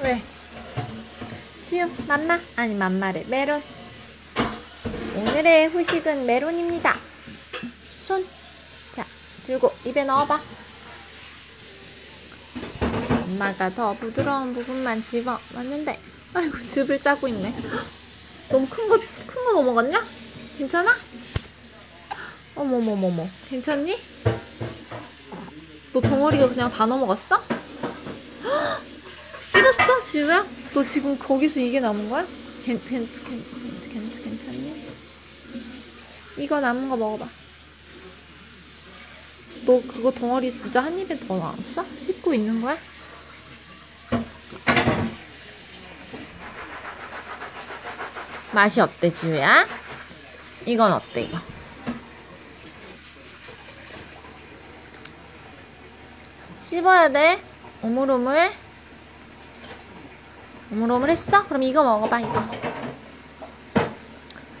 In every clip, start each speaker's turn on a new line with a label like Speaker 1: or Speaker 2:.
Speaker 1: 왜? 지우, 맘마? 아니, 맘마래. 메론. 오늘의 후식은 메론입니다. 손. 자, 들고 입에 넣어봐. 엄마가 더 부드러운 부분만 집어 넣는데, 아이고, 즙을 짜고 있네. 너무 큰 거, 큰 거 넘어갔냐? 괜찮아? 어머머머머. 괜찮니? 너 덩어리가 그냥 다 넘어갔어? 지우야? 너 지금 거기서 이게 남은 거야? 괜, 괜, 괜, 괜, 괜, 괜찮니? 이거 남은 거 먹어봐. 너 그거 덩어리 진짜 한 입에 더 남았어? 씹고 있는 거야? 맛이 어때, 지우야? 이건 어때, 이거? 씹어야 돼. 오물오물. 오물오물 했어? 그럼 이거 먹어봐, 이거.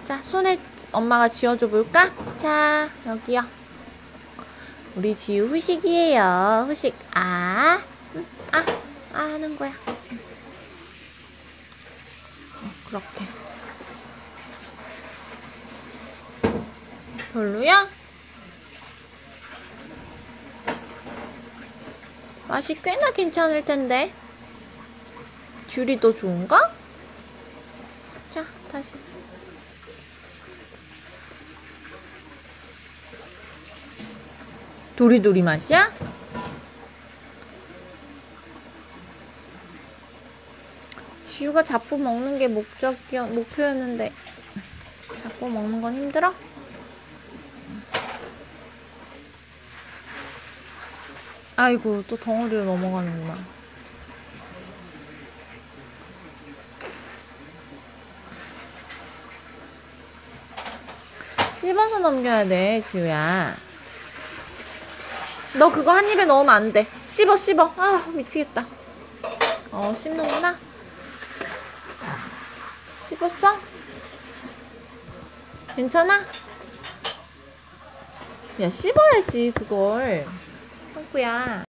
Speaker 1: 자, 손에 엄마가 쥐어줘 볼까? 자, 여기요. 우리 지우 후식이에요. 후식. 아. 응, 아. 아 하는 거야. 어, 그렇게. 별로야? 맛이 꽤나 괜찮을 텐데. 귤이 더 좋은가? 자, 다시. 도리도리 맛이야? 지우가 잡부 먹는 게 목적이 목표였는데 잡부 먹는 건 힘들어? 아이고 또 덩어리로 넘어가는구나. 씹어서 넘겨야 돼, 지우야. 너 그거 한 입에 넣으면 안 돼. 씹어, 씹어. 아, 미치겠다. 어, 씹는구나. 씹었어? 괜찮아? 야, 씹어야지, 그걸. 형구야.